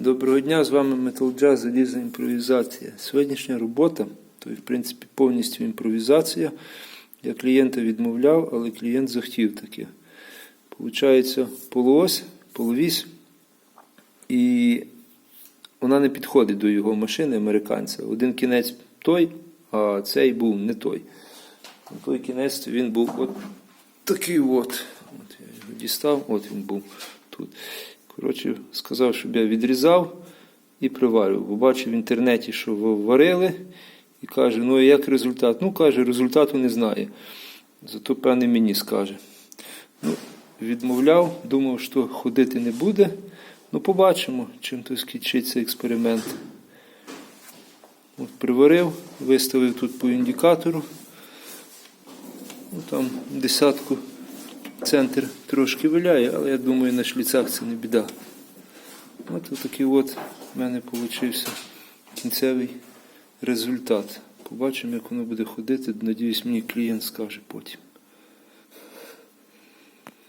Доброго дня, з вами Metal Jazz, залізна імпровізація. Сьогоднішня робота, то в принципі повністю імпровізація. Я клієнта відмовляв, але клієнт захотів таке. Получається полуось, половісь, і вона не підходить до його машини американця. Один кінець той, а цей був не той. Той кінець він був от такий от. От я його дістав, от він був тут. Коротше, сказав, щоб я відрізав і приварював. Бо бачив в інтернеті, що варили, і каже, ну а як результат? Ну, каже, результату не знає. Зато певне мені скаже. Ну, відмовляв, думав, що ходити не буде. Ну, побачимо, чим то скінчиться експеримент. От приварив, виставив тут по індикатору. Ну, там десятку центр трошки виляє, але я думаю, на шліцах це не біда. От такий от в мене вийшов кінцевий результат. Побачимо, як воно буде ходити. Надіюсь, мені клієнт скаже потім.